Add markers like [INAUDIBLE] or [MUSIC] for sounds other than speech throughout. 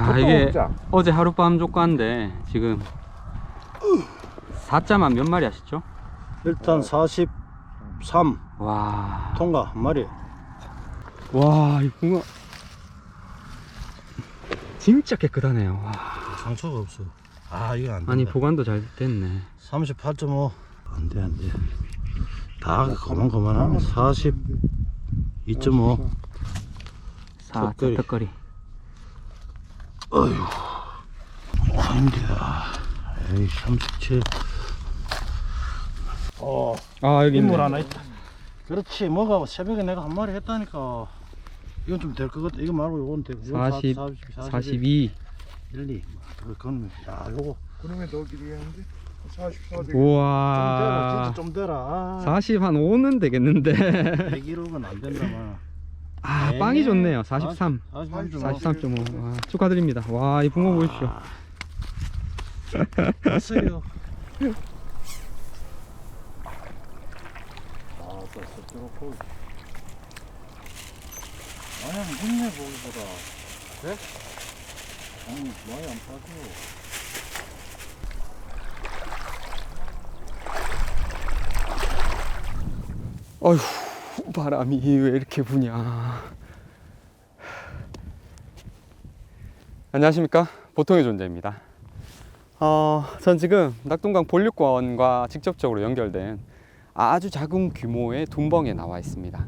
야 이게 어제 하룻밤 조과인데 지금 4자만 몇 마리 하셨죠? 일단 43 와, 통과 한 마리. 와, 이 붕어 진짜 깨끗하네요. 와. 상처가 없어. 아 이거 안 된다. 아니 보관도 잘 됐네. 38.5. 안돼 안돼. 다 그만 그만하네. 42.5. 사, 턱걸이. 턱걸이. 아닙니다. 에이 37. 어 아 여기 인물 있네. 하나 있다. 그렇지 뭐가 새벽에 내가 한 마리 했다니까. 이건 좀 될 것 같아. 이거 말고 이건 돼. 이건 40, 40, 42. 1, 2. 그건 야 요거 그놈의 더 길이었는데 44 되게 좀 되라. 우와. 진짜 좀 되라. 아, 40 한 5는 되겠는데. 100kg는 안 된다만. 아, 에이, 빵이 좋네요. 43. 43.5. 43.5. 와, 축하드립니다. 와, 이 붕어 보십시오. 왔어요. [LAUGHS] 아. 마냥 묵네 보기보다. 네? 아니, 많이 안 빠져. 어휴, 바람이 왜 이렇게 부냐. 안녕하십니까. 보통의 존재입니다. 어, 전 지금 낙동강 본류권과 직접적으로 연결된 아주 작은 규모의 둔벙에 나와 있습니다.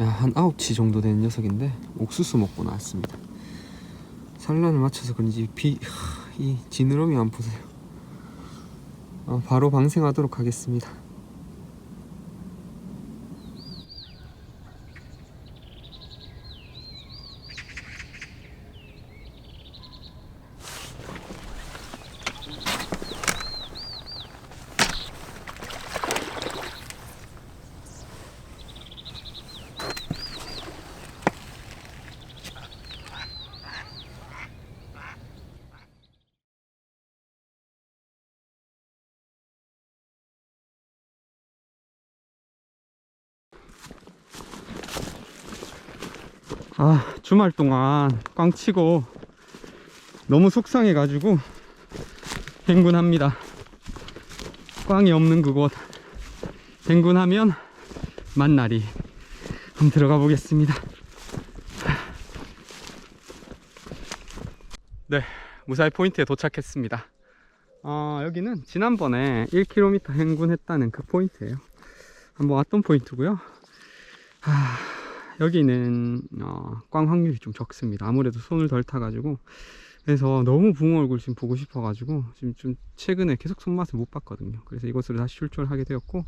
야, 한 9치 정도 되는 녀석인데 옥수수 먹고 나왔습니다. 산란을 맞춰서 그런지 비, 하, 이 지느러미 안 보세요. 어, 바로 방생하도록 하겠습니다. 아 주말 동안 꽝 치고 너무 속상해 가지고 행군합니다. 꽝이 없는 그곳 행군하면 만나리 한번 들어가 보겠습니다. 네 무사히 포인트에 도착했습니다. 어, 여기는 지난번에 1km 행군했다는 그 포인트예요. 한번 왔던 포인트고요. 하... 여기는 어, 꽝 확률이 좀 적습니다. 아무래도 손을 덜 타가지고 그래서 너무 붕어 얼굴 지금 보고 싶어가지고 지금 좀 최근에 계속 손맛을 못 봤거든요. 그래서 이곳으로 다시 출조를 하게 되었고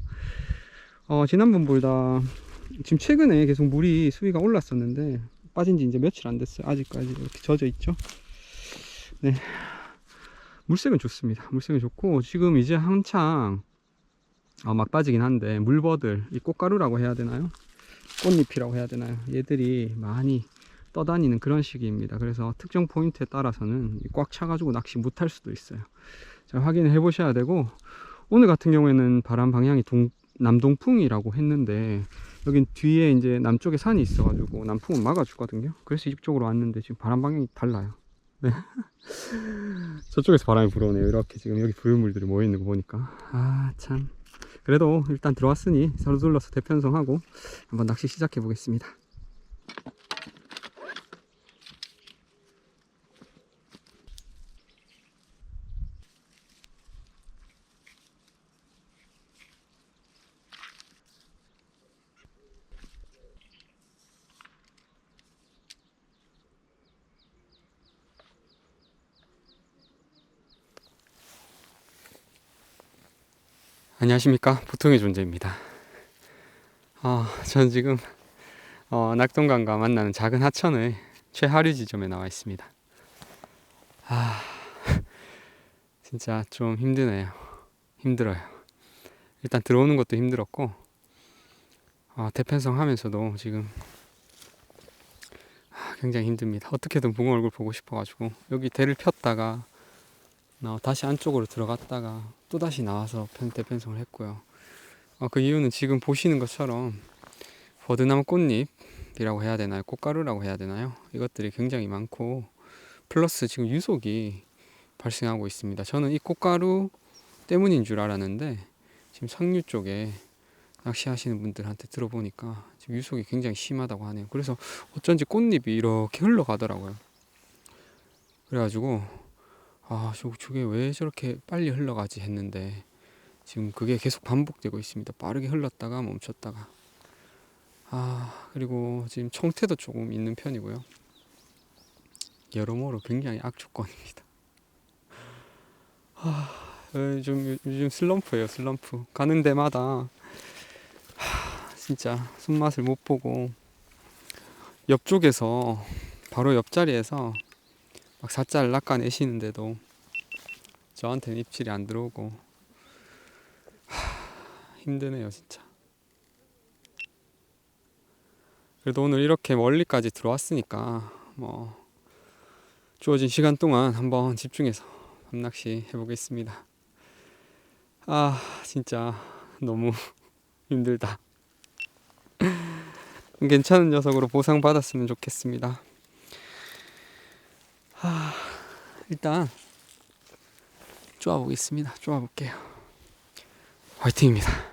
어, 지난번보다 지금 최근에 계속 물이 수위가 올랐었는데 빠진 지 이제 며칠 안 됐어요. 아직까지 이렇게 젖어 있죠. 네. 물색은 좋습니다. 물색은 좋고 지금 이제 한창 어, 막 빠지긴 한데 물버들 이 꽃가루라고 해야 되나요? 꽃잎이라고 해야 되나요? 얘들이 많이 떠다니는 그런 시기입니다. 그래서 특정 포인트에 따라서는 꽉 차가지고 낚시 못할 수도 있어요. 자, 확인을 해보셔야 되고 오늘 같은 경우에는 바람 방향이 동, 남동풍이라고 했는데 여긴 뒤에 이제 남쪽에 산이 있어가지고 남풍은 막아주거든요. 그래서 이쪽으로 왔는데 지금 바람 방향이 달라요. 네. [LAUGHS] 저쪽에서 바람이 불어오네요. 이렇게 지금 여기 부유물들이 모여 있는 거 보니까 아 참. 그래도 일단 들어왔으니 서로 둘러서 대편성하고 한번 낚시 시작해 보겠습니다. 안녕하십니까 보통의 존재입니다. 아, 전 지금 어, 낙동강과 만나는 작은 하천의 최하류 지점에 나와 있습니다. 아, [LAUGHS] 진짜 좀 힘드네요. 힘들어요. 일단 들어오는 것도 힘들었고 아, 대편성 하면서도 지금 아, 굉장히 힘듭니다. 어떻게든 붕어 얼굴 보고 싶어가지고 여기 대를 폈다가 어, 다시 안쪽으로 들어갔다가 또 다시 나와서 편, 대편성을 했고요. 어, 그 이유는 지금 보시는 것처럼 버드나무 꽃잎이라고 해야 되나요? 꽃가루라고 해야 되나요? 이것들이 굉장히 많고 플러스 지금 유속이 발생하고 있습니다. 저는 이 꽃가루 때문인 줄 알았는데 지금 상류 쪽에 낚시하시는 분들한테 들어보니까 지금 유속이 굉장히 심하다고 하네요. 그래서 어쩐지 꽃잎이 이렇게 흘러가더라고요. 그래가지고 아, 저, 저게 왜 저렇게 빨리 흘러가지 했는데 지금 그게 계속 반복되고 있습니다. 빠르게 흘렀다가 멈췄다가 아, 그리고 지금 청태도 조금 있는 편이고요. 여러모로 굉장히 악조건입니다. 아, 요즘 요즘 슬럼프예요, 슬럼프. 가는 데마다 하, 진짜 손맛을 못 보고 옆쪽에서 바로 옆자리에서 막 사자를 낚아내시는데도 저한테는 입질이 안 들어오고 하, 힘드네요 진짜. 그래도 오늘 이렇게 멀리까지 들어왔으니까 뭐 주어진 시간 동안 한번 집중해서 밤낚시 해보겠습니다. 아 진짜 너무 [LAUGHS] 힘들다. 괜찮은 녀석으로 보상받았으면 좋겠습니다 하, 일단 쪼아 보겠습니다. 쪼아 볼게요. 화이팅입니다.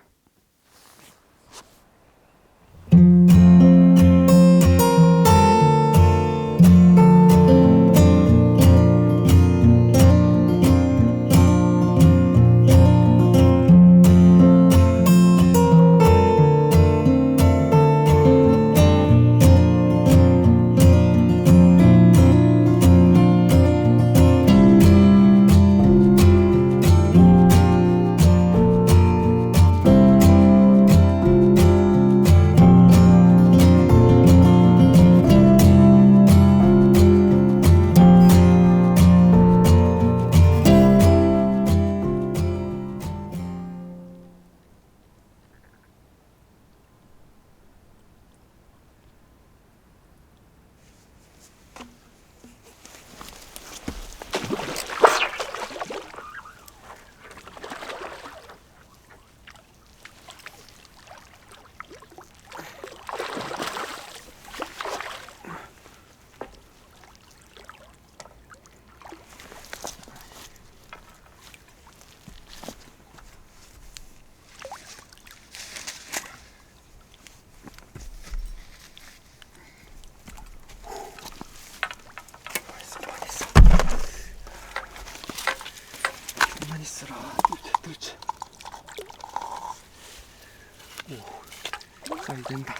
된다.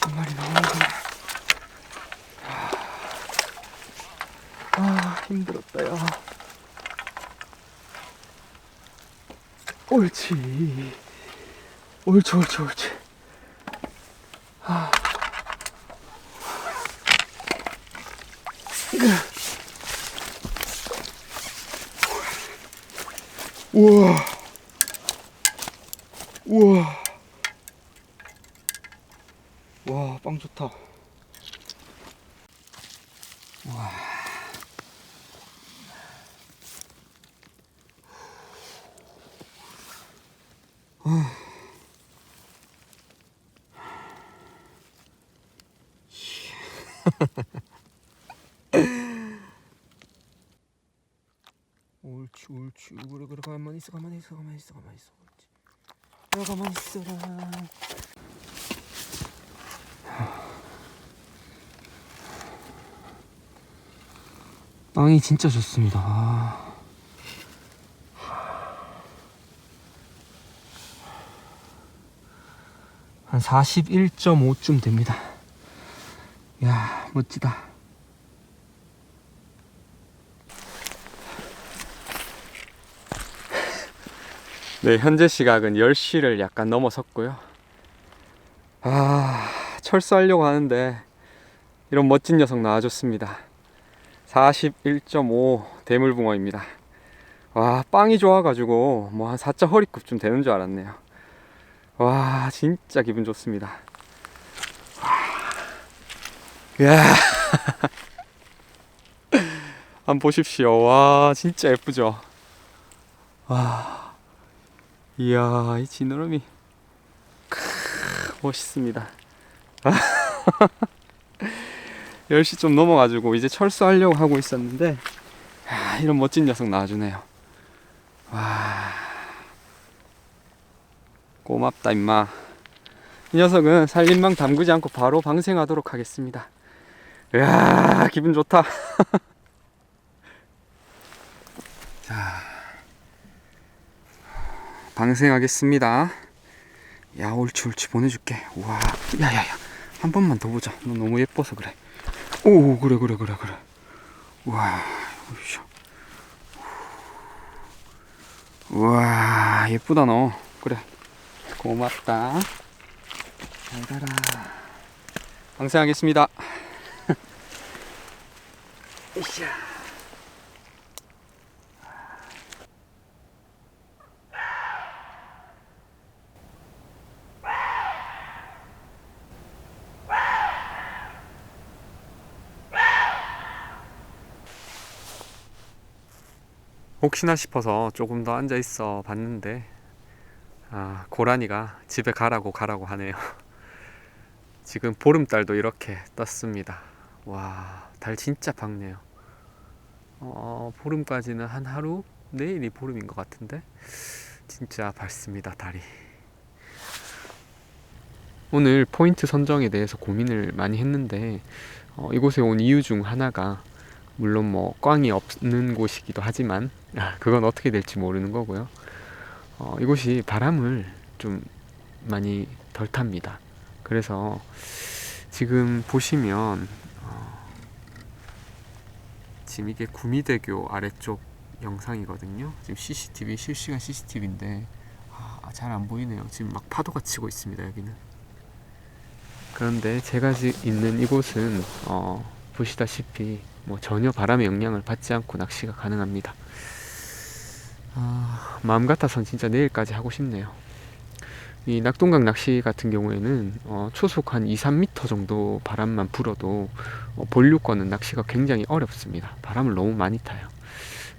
한 마리 나오는구나. 아, 힘들었다, 야. 옳지. 옳지, 옳지, 옳지. 우와. 우와. 와, 빵 좋다. 와. 옳지. 그래 그래. 가만히 있어. 가만히 있어. 가만히 있어. 가만히 있어. 옳지. 그래 가만히 있어라 빵이 진짜 좋습니다. 아. 한 41.5쯤 됩니다. 야 멋지다. 네, 현재 시각은 10시를 약간 넘어섰고요. 아, 철수하려고 하는데 이런 멋진 녀석 나와줬습니다. 41.5 대물붕어입니다. 와, 빵이 좋아가지고 뭐 한 4자 허리급쯤 되는 줄 알았네요. 와, 진짜 기분 좋습니다. 와. 야. [LAUGHS] 한번 보십시오. 와, 진짜 예쁘죠? 와. 이야, 이 지느러미. 크, 멋있습니다. [LAUGHS] 10시 좀 넘어가지고 이제 철수하려고 하고 있었는데, 아, 이런 멋진 녀석 나와주네요. 와. 고맙다, 임마. 이 녀석은 살림망 담그지 않고 바로 방생하도록 하겠습니다. 이야, 기분 좋다. [LAUGHS] 방생하겠습니다. 야, 옳지, 옳지, 보내줄게. 와, 야, 야, 야. 한 번만 더 보자. 너 너무 예뻐서 그래. 오, 그래, 그래, 그래, 그래. 와, 오이쇼. 와, 예쁘다, 너. 그래. 고맙다. 잘 가라. 방생하겠습니다. [LAUGHS] 으쌰. 혹시나 싶어서 조금 더 앉아 있어 봤는데 아 고라니가 집에 가라고 가라고 하네요. [LAUGHS] 지금 보름달도 이렇게 떴습니다. 와 달 진짜 밝네요. 어 보름까지는 한 하루 내일이 보름인 것 같은데? 진짜 밝습니다 달이. 오늘 포인트 선정에 대해서 고민을 많이 했는데 어, 이곳에 온 이유 중 하나가 물론 뭐 꽝이 없는 곳이기도 하지만 아, 그건 어떻게 될지 모르는 거고요. 어, 이곳이 바람을 좀 많이 덜 탑니다. 그래서 지금 보시면 어, 지금 이게 구미대교 아래쪽 영상이거든요. 지금 CCTV 실시간 CCTV인데 아, 잘 안 보이네요. 지금 막 파도가 치고 있습니다. 여기는. 그런데 제가 지- 있는 이곳은 어, 보시다시피 뭐 전혀 바람의 영향을 받지 않고 낚시가 가능합니다. 아, 마음 같아선 진짜 내일까지 하고 싶네요. 이 낙동강 낚시 같은 경우에는 어, 초속 한 2, 3m 정도 바람만 불어도 어, 본류권은 낚시가 굉장히 어렵습니다. 바람을 너무 많이 타요.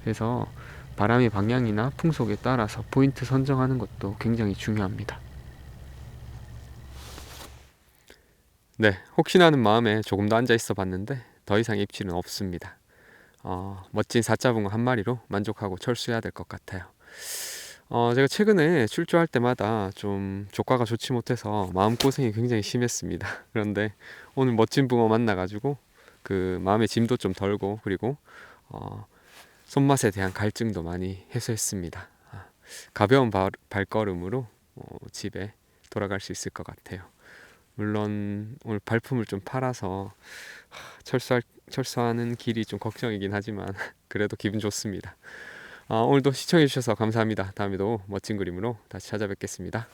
그래서 바람의 방향이나 풍속에 따라서 포인트 선정하는 것도 굉장히 중요합니다. 네, 혹시나 하는 마음에 조금 더 앉아 있어 봤는데 더 이상 입질은 없습니다. 어, 멋진 사자붕어 한 마리로 만족하고 철수해야 될 것 같아요. 어, 제가 최근에 출조할 때마다 좀 조과가 좋지 못해서 마음고생이 굉장히 심했습니다. [LAUGHS] 그런데 오늘 멋진 붕어 만나가지고 그 마음의 짐도 좀 덜고 그리고 어, 손맛에 대한 갈증도 많이 해소했습니다. 아, 가벼운 발, 발걸음으로 어, 집에 돌아갈 수 있을 것 같아요. 물론 오늘 발품을 좀 팔아서 하, 철수할, 철수하는 길이 좀 걱정이긴 하지만 [LAUGHS] 그래도 기분 좋습니다. 아, 오늘도 시청해 주셔서 감사합니다. 다음에도 멋진 그림으로 다시 찾아뵙겠습니다.